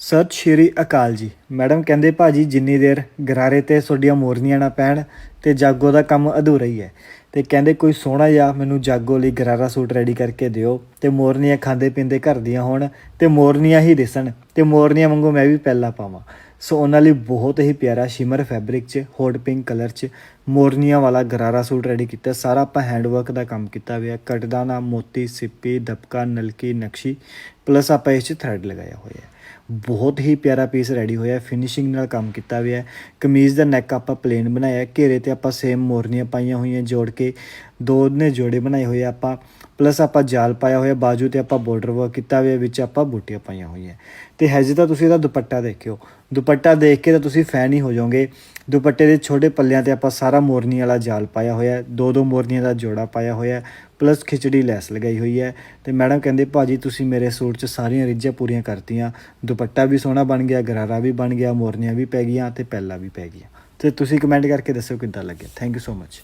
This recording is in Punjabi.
ਸਤਿ ਸ਼੍ਰੀ ਅਕਾਲ ਜੀ। ਮੈਡਮ ਕਹਿੰਦੇ, ਭਾਜੀ, ਜਿੰਨੀ ਦੇਰ ਗਰਾਰੇ ਤੇ ਤੁਹਾਡੀਆਂ ਮੋਰਨੀਆਂ ਨਾ ਪੈਣ ਤੇ ਜਾਗੋ ਦਾ ਕੰਮ ਅਧੂਰਾ ਹੀ ਹੈ। ਤੇ ਕਹਿੰਦੇ, ਕੋਈ ਸੋਹਣਾ ਜਿਹਾ ਮੈਨੂੰ ਜਾਗੋ ਲਈ ਗਰਾਰਾ ਸੂਟ ਰੈਡੀ ਕਰਕੇ ਦਿਓ। ਤੇ ਮੋਰਨੀਆਂ ਖਾਂਦੇ ਪੀਂਦੇ ਘਰ ਦੀਆਂ ਹੋਣ ਤੇ ਮੋਰਨੀਆਂ ਹੀ ਦਿਸਣ। ਤੇ ਮੋਰਨੀਆਂ ਵਾਂਗੂ ਮੈਂ ਵੀ ਪਹਿਲਾ ਪਾਵਾਂ। ਸੋ ਉਹਨਾਂ ਲਈ ਬਹੁਤ ਹੀ ਪਿਆਰਾ ਸ਼ਿਮਰ ਫੈਬਰਿਕ 'ਚ ਹੌਟ ਪਿੰਕ ਕਲਰ 'ਚ ਮੋਰਨੀਆਂ ਵਾਲਾ ਗਰਾਰਾ ਸੂਟ ਰੈਡੀ ਕੀਤਾ। ਸਾਰਾ ਆਪਾਂ ਹੈਂਡਵਰਕ ਦਾ ਕੰਮ ਕੀਤਾ ਹੋਇਆ। ਕਟਦਾਨਾ ਮੋਤੀ, ਸਿੱਪੀ, ਦਬਕਾ, ਨਲਕੀ, ਨਕਸ਼ੀ ਪਲੱਸ ਆਪਾਂ ਇਸ 'ਚ ਥਰੈਡ ਲਗਾਇਆ ਹੋਇਆ ਹੈ। ਬਹੁਤ ਹੀ ਪਿਆਰਾ ਪੀਸ ਰੈਡੀ ਹੋਇਆ ਫਿਨਿਸ਼ਿੰਗ ਨਾਲ ਕੰਮ ਕੀਤਾ ਹੋਇਆ ਹੈ। ਕਮੀਜ਼ ਦਾ ਨੈਕ ਆਪਾਂ ਪਲੇਨ ਬਣਾਇਆ ਘੇਰੇ ਤੇ ਆਪਾਂ ਸੇਮ ਮੋਰਨੀਆਂ ਪਾਈਆਂ ਹੋਈਆਂ ਜੋੜ ਕੇ, ਦੋ ਨੇ ਜੋੜੇ ਬਣਾਏ ਹੋਏ ਆ ਆਪਾਂ। ਪਲੱਸ ਆਪਾਂ ਜਾਲ ਪਾਇਆ ਹੋਇਆ, ਬਾਜੂ ਤੇ ਆਪਾਂ ਬਾਰਡਰ ਵਰਕ ਕੀਤਾ ਹੋਇਆ, ਵਿੱਚ ਆਪਾਂ ਬੂਟੀਆਂ ਪਾਈਆਂ ਹੋਈਆਂ। ਤੇ ਹਜੇ ਤਾਂ ਤੁਸੀਂ ਇਹਦਾ ਦੁਪੱਟਾ ਦੇਖਿਓ। ਦੁਪੱਟਾ ਦੇਖ ਕੇ ਤਾਂ ਤੁਸੀਂ ਫੈਨ ਹੀ ਹੋ ਜਾਓਗੇ। ਦੁਪੱਟੇ ਦੇ ਛੋਟੇ ਪੱਲਿਆਂ ਤੇ ਆਪਾਂ ਸਾਰਾ ਮੋਰਨੀ ਵਾਲਾ ਜਾਲ ਪਾਇਆ ਹੋਇਆ ਹੈ। ਦੋ ਦੋ ਮੋਰਨੀਆਂ ਦਾ ਜੋੜਾ ਪਾਇਆ ਹੋਇਆ ਹੈ ਪਲੱਸ ਖਿਚੜੀ ਲੈਸ ਲਗਾਈ ਹੋਈ ਹੈ। ਤੇ ਮੈਡਮ ਕਹਿੰਦੇ, ਭਾਜੀ, ਤੁਸੀਂ ਮੇਰੇ ਸੂਟ 'ਚ ਸਾਰੀਆਂ ਰੀਝਾਂ ਪੂਰੀਆਂ ਕਰਤੀਆਂ। ਦੁਪੱਟਾ ਵੀ ਸੋਹਣਾ ਬਣ ਗਿਆ, ਗਰਾਰਾ ਵੀ ਬਣ ਗਿਆ, ਮੋਰਨੀਆਂ ਵੀ ਪੈ ਗਈਆਂ ਤੇ ਪੈਲਾ ਵੀ ਪੈ ਗਈਆਂ। ਤੇ ਤੁਸੀਂ ਕਮੈਂਟ ਕਰਕੇ ਦੱਸੋ ਕਿੱਦਾਂ ਲੱਗਿਆ? Thank you so much